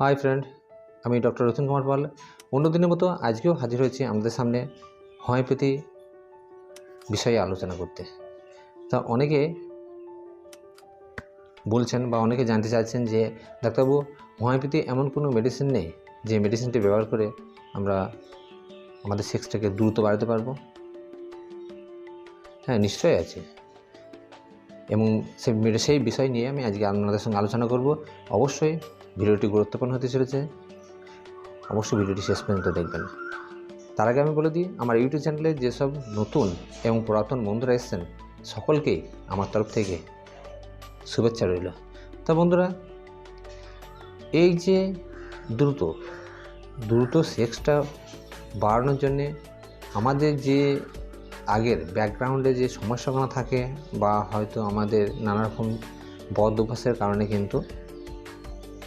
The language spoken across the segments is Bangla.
হাই ফ্রেন্ড আমি ডক্টর রতন কুমার পাল। অন্যদিনের মতো আজকেও হাজির হয়েছি আমাদের সামনে হোমিওপ্যাথি বিষয়ে আলোচনা করতে। তা অনেকে বলছেন বা অনেকে জানতে চাইছেন যে, ডাক্তারবাবু হোমিওপ্যাথি এমন কোনো মেডিসিন নেই যে মেডিসিনটি ব্যবহার করে আমরা আমাদের সেক্সটাকে দ্রুত বাড়াতে পারব? হ্যাঁ নিশ্চয়ই আছে। এবং সেই বিষয় নিয়ে আমি আজকে আপনাদের সঙ্গে আলোচনা করব। অবশ্যই ভিডিওটি গুরুত্বপূর্ণ হতে চলেছে, অবশ্যই ভিডিওটি শেষ পর্যন্ত দেখবেন। তার আগে আমি বলে দিই, আমার ইউটিউব চ্যানেলে যেসব নতুন এবং পুরাতন বন্ধুরা এসেছেন সকলকেই আমার তরফ থেকে শুভেচ্ছা রইল। তা বন্ধুরা, এই যে দ্রুত দ্রুত সেক্সটা বাড়ানোর জন্যে আমাদের যে আগের ব্যাকগ্রাউন্ডে যে সমস্যাগুলো থাকে বা হয়তো আমাদের নানারকম বদ অভ্যাসের কারণে কিন্তু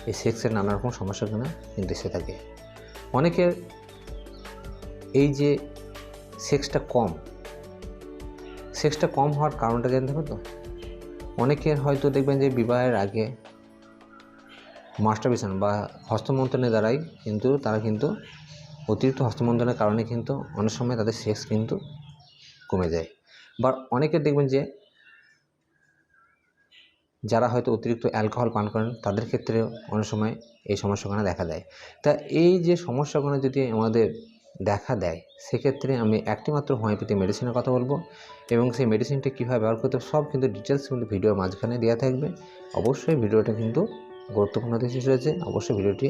এই সেক্সের নানা রকম সমস্যাগুলো কিন্তু এসে থাকে। অনেকের এই যে সেক্সটা কম সেক্সটা কম হওয়ার কারণটা জানতে হবে তো? অনেকের হয়তো দেখবেন যে বিবাহের আগে মাস্টারবেশন বা হস্তমন্থনের দ্বারাই কিন্তু তারা কিন্তু অতিরিক্ত হস্তমন্থনের কারণে কিন্তু অনেক সময় তাদের সেক্স কিন্তু কমে যায়। বা অনেকের দেখবেন যে যারা হয়তো অতিরিক্ত অ্যালকোহল পান করেন, তাদের ক্ষেত্রে অনেক সময় এই সমস্যাগুলো দেখা দেয়। তা এই যে সমস্যাগুলো যদি আমাদের দেখা দেয়, সেক্ষেত্রে আমি একটি মাত্র হোমিওপ্যাথি মেডিসিনের কথা বলব এবং সেই মেডিসিনটা কীভাবে ব্যবহার করতে সব কিন্তু ডিটেলস কিন্তু ভিডিওর মাঝখানে দেওয়া থাকবে। অবশ্যই ভিডিওটা কিন্তু গুরুত্বপূর্ণ দিতে রয়েছে, অবশ্যই ভিডিওটি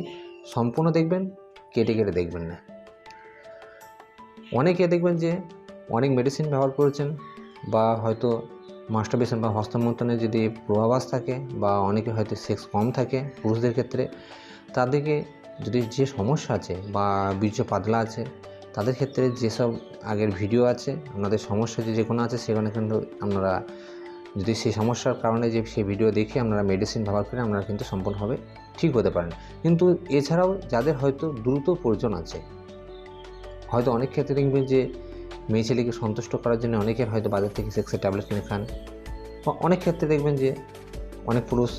সম্পূর্ণ দেখবেন, কেটে কেটে দেখবেন না। অনেকে দেখবেন যে অনেক মেডিসিন ব্যবহার করেছেন বা হয়তো মাস্টারবেশন বা হস্তমন্থনের যদি পূর্বাভাস থাকে বা অনেকে হয়তো সেক্স কম থাকে পুরুষদের ক্ষেত্রে, তাদেরকে যদি যে সমস্যা আছে বা বীর্য পাতলা আছে, তাদের ক্ষেত্রে যেসব আগের ভিডিও আছে, আপনাদের সমস্যা যে যে কোনো আছে, সেখানে কিন্তু আপনারা যদি সেই সমস্যার কারণে যে সেই ভিডিও দেখে আপনারা মেডিসিন ব্যবহার করে আপনারা কিন্তু সম্পূর্ণভাবে ঠিক হতে পারেন। কিন্তু এছাড়াও যাদের হয়তো দ্রুত প্রয়োজন আছে, হয়তো অনেক ক্ষেত্রে দেখবেন যে মেয়ে ছেলেকে সন্তুষ্ট করার জন্য অনেকের হয়তো বাজার থেকে সেক্সের ট্যাবলেট কিনে খান। বা অনেক ক্ষেত্রে দেখবেন যে অনেক পুরুষ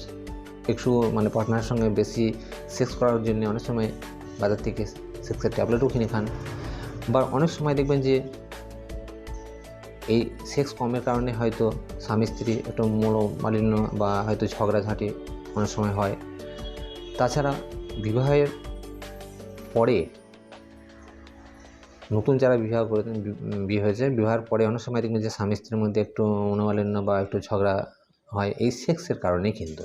একটু মানে পার্টনারের সঙ্গে বেশি সেক্স করার জন্য অনেক সময় বাজার থেকে সেক্সের ট্যাবলেটও কিনে খান। বা অনেক সময় দেখবেন যে এই সেক্স কমের কারণে হয়তো স্বামী স্ত্রী একটু মনোমালিন্য বা হয়তো ঝগড়াঝাঁটি অনেক সময় হয়। তাছাড়া বিবাহের পরে নতুন যারা বিবাহ করে বিয়ে হয়েছে, বিবাহের পরে অনেক সময় দেখবেন যে স্বামী স্ত্রীর মধ্যে একটু মনোমালিন্য বা একটু ঝগড়া হয়, এই সেক্সের কারণেই কিন্তু।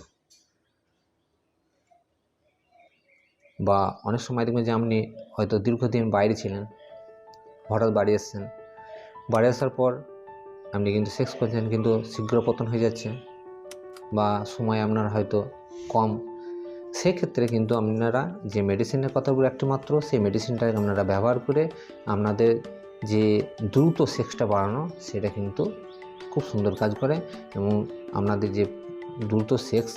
বা অনেক সময় দেখবেন যে আপনি হয়তো দীর্ঘদিন বাইরে ছিলেন, হঠাৎ বাড়ি এসছেন, বাড়ি আসার পর আপনি কিন্তু সেক্স করছেন, কিন্তু শীঘ্র পতন হয়ে যাচ্ছে বা সময় আপনার হয়তো কম। সেক্ষেত্রে কিন্তু আপনারা যে মেডিসিনের কথা বলে মাত্র সেই মেডিসিনটাকে আপনারা ব্যবহার করে আপনাদের যে দ্রুত সেক্সটা বাড়ানো, সেটা কিন্তু খুব সুন্দর কাজ করে এবং আপনাদের যে দ্রুত সেক্স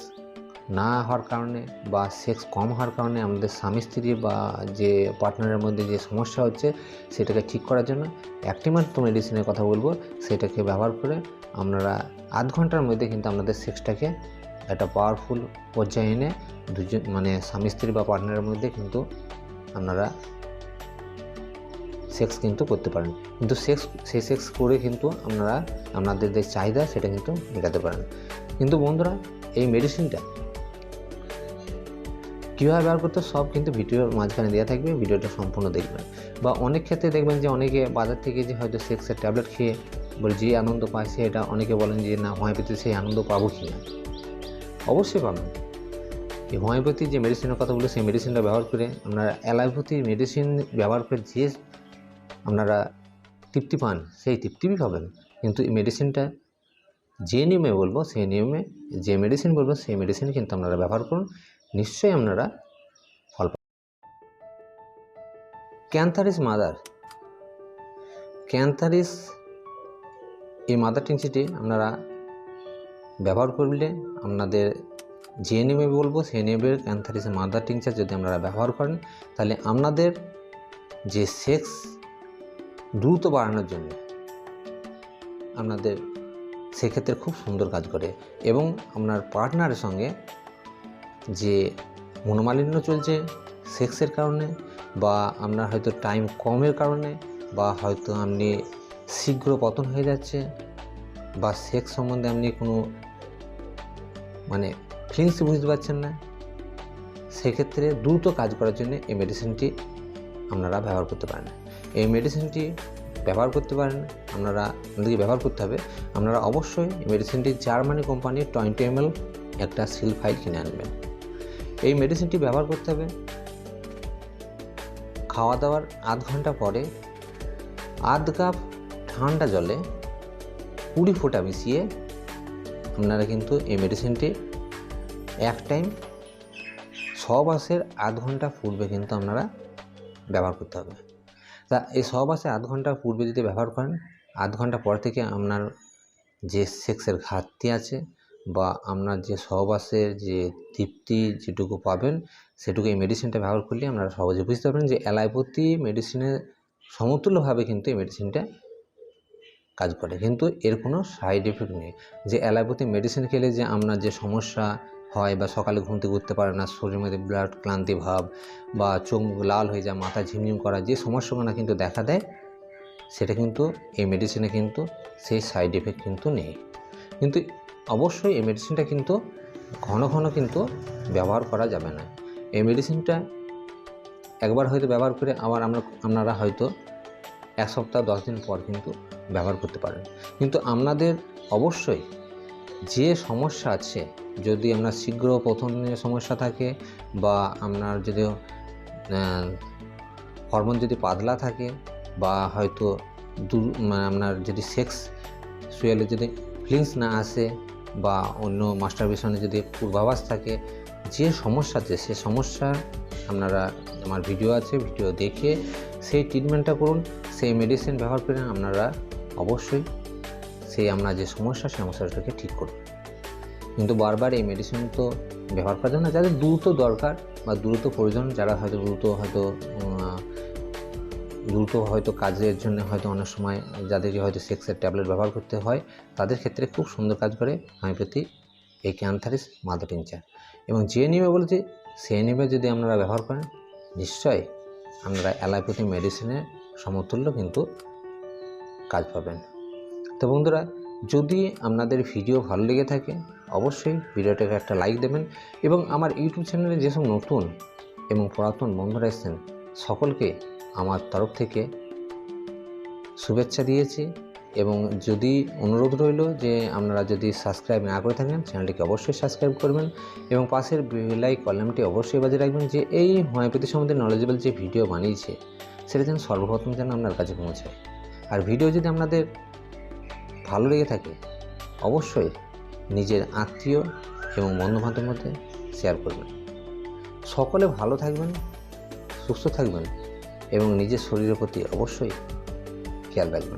না হওয়ার কারণে বা সেক্স কম হওয়ার কারণে আমাদের স্বামী স্ত্রী বা যে পার্টনারের মধ্যে যে সমস্যা হচ্ছে, সেটাকে ঠিক করার জন্য একটি মাত্র মেডিসিনের কথা বলব, সেটাকে ব্যবহার করে আপনারা আধ ঘণ্টার মধ্যে কিন্তু আপনাদের সেক্সটাকে একটা পাওয়ারফুল পর্যায়ে এনে দুজন মানে স্বামী স্ত্রী বা পার্টনারের মধ্যে কিন্তু আপনারা সেক্স কিন্তু করতে পারেন। কিন্তু সেক্স সেই সেক্স করে কিন্তু আপনারা আপনাদের যে চাহিদা সেটা কিন্তু মেটাতে পারেন। কিন্তু বন্ধুরা, এই মেডিসিনটা কীভাবে ব্যবহার করতে সব কিন্তু ভিডিওর মাঝখানে দেওয়া থাকবে, ভিডিওটা সম্পূর্ণ দেখবেন। বা অনেক ক্ষেত্রে দেখবেন যে অনেকে বাজার থেকে যে হয়তো সেক্সের ট্যাবলেট খেয়ে বলে যে আনন্দ পায় সেটা অনেকে বলেন যে, না হোমিওপ্যাথি সেই আনন্দ পাবো কি না অবশ্যই পাবেন এই হোমিওপ্যাথি যে মেডিসিনের কথা বলে সেই মেডিসিনটা ব্যবহার করে আপনারা অ্যালোপ্যাথি মেডিসিন ব্যবহার করে যে আপনারা তৃপ্তি পান, সেই তৃপ্তিই পাবেন। কিন্তু এই মেডিসিনটা যে নিয়মে বলব, সেই নিয়মে যে মেডিসিন বলব, সেই মেডিসিন কিন্তু আপনারা ব্যবহার করুন। নিশ্চয়ই আপনারা ফল পাবেন। ক্যান্থারিস মাদার ক্যান্থারিস এই মাদার টিনসিটি আপনারা ব্যবহার করলে আপনাদের নিয়মে বলব সেই নিয়মের ক্যান্থারিস মাদার টিংচার যদি আপনারা ব্যবহার করেন, তাহলে আপনাদের যে সেক্স দ্রুত বাড়ানোর জন্য আপনাদের সেক্ষেত্রে খুব সুন্দর কাজ করে এবং আপনার পার্টনারের সঙ্গে যে মনোমালিন্য চলছে সেক্সের কারণে বা আপনার হয়তো টাইম কমের কারণে বা হয়তো আপনি শীঘ্র পতন হয়ে যাচ্ছে বা সেক্স সম্বন্ধে আপনি কোনো মানে ফিলিংসই বুঝতে পারছেন না। সেক্ষেত্রে দ্রুত কাজ করার জন্য এই মেডিসিনটি আপনারা ব্যবহার করতে পারেন। এই মেডিসিনটি ব্যবহার করতে পারেন, আপনারা আপনাদেরকে ব্যবহার করতে হবে। আপনারা অবশ্যই এই মেডিসিনটি জার্মানি কোম্পানির টোয়েন্টি এম একটা সিল ফাইল কিনে আনবেন। এই মেডিসিনটি ব্যবহার করতে হবে। খাওয়া দাওয়ার আধ ঘণ্টা পরে আধ কাপ ঠান্ডা জলে কুড়ি ফোঁটা মিশিয়ে আপনারা কিন্তু এই মেডিসিনটি এক টাইম সহবাসের আধ ঘণ্টা পূর্বে কিন্তু আপনারা ব্যবহার করতে হবে। তা এই সহবাসে আধ ঘণ্টা পূর্বে যদি ব্যবহার করেন, আধ ঘণ্টা পর থেকে আপনার যে সেক্সের ঘাটতি আছে বা আপনার যে সহবাসের যে তৃপ্তি যেটুকু পাবেন, সেটুকু এই মেডিসিনটা ব্যবহার করলে আপনারা সহজে বুঝতে পারবেন যে অ্যালাইপতি মেডিসিনের সমতুল্যভাবে কিন্তু এই মেডিসিনটা কাজ করে। কিন্তু এর কোনো সাইড এফেক্ট নেই। যে অ্যালোপ্যাথি মেডিসিন খেলে যে আপনার যে সমস্যা হয় বা সকালে ঘুম থেকে উঠতে পারে না, শরীরের মধ্যে ব্লাড ক্লান্তি ভাব বা চোখ লাল হয়ে যায়, মাথা ঝিমঝিম করা, যে সমস্যাগুলো কিন্তু দেখা দেয়, সেটা কিন্তু এই মেডিসিনে কিন্তু সেই সাইড এফেক্ট কিন্তু নেই। কিন্তু অবশ্যই এই মেডিসিনটা কিন্তু ঘন ঘন কিন্তু ব্যবহার করা যাবে না। এই মেডিসিনটা একবার হয়তো ব্যবহার করে আবার আমরা, আপনারা হয়তো এক সপ্তাহ, দশ দিন পর কিন্তু ব্যবহার করতে পারেন কিন্তু আপনাদের অবশ্যই যে সমস্যা আছে, যদি আপনার শীঘ্র পতনের সমস্যা থাকে বা আপনার যদি হরমোন যদি পাতলা থাকে বা হয়তো দূর মানে আপনার যদি সেক্স শুয়ালে যদি ফিলিংস না আসে বা অন্য মাস্টারবেশনে যদি পূর্বাভাস থাকে, যে সমস্যা আছে, সে সমস্যার আপনারা, আমার ভিডিও আছে ভিডিও দেখে সেই ট্রিটমেন্টটা করুন। সেই মেডিসিন ব্যবহার করে আপনারা অবশ্যই সেই আপনার যে সমস্যা, সেই সমস্যাটাকে ঠিক করুন কিন্তু বারবার এই মেডিসিন তো ব্যবহার করা যায় না যাদের দ্রুত দরকার বা দ্রুত প্রয়োজন, যারা হয়তো দ্রুত হয়তো দ্রুত হয়তো কাজের জন্য হয়তো অনেক সময় যাদেরকে হয়তো সেক্সের ট্যাবলেট ব্যবহার করতে হয়, তাদের ক্ষেত্রে খুব সুন্দর কাজ করে হোমিওপ্যাথি এই ক্যান্থারিস মাদার টিংচার এবং যে নেবে বলেছে সেই নেবে যদি আপনারা ব্যবহার করেন, নিশ্চয়ই আপনারা অ্যালোপ্যাথি মেডিসিনের সমতুল্য কিন্তু কাজ পাবেন। তো বন্ধুরা, যদি আপনাদের ভিডিও ভালো লেগে থাকে, অবশ্যই ভিডিওটাকে একটা লাইক দেবেন এবং আমার ইউটিউব চ্যানেলে যেসব নতুন এবং পুরাতন বন্ধুরা এসেছেন, সকলকে আমার তরফ থেকে শুভেচ্ছা দিয়েছি এবং যদি অনুরোধ রইল যে আপনারা যদি সাবস্ক্রাইব না করে থাকেন চ্যানেলটিকে অবশ্যই সাবস্ক্রাইব করবেন এবং পাশের বেলাই কলামটি অবশ্যই বাজে রাখবেন যে এই হোমিওপ্যাথি সম্বন্ধে নলেজেবল যে ভিডিও বানিয়েছে সেটা যেন সর্বপ্রথম যেন আপনার কাছে পৌঁছায় আর ভিডিও যদি আপনাদের ভালো লেগে থাকে, অবশ্যই নিজের আত্মীয় এবং বন্ধুবান্ধবের মধ্যে শেয়ার করবেন। সকলে ভালো থাকবেন, সুস্থ থাকবেন এবং নিজের শরীরের প্রতি অবশ্যই খেয়াল রাখবেন।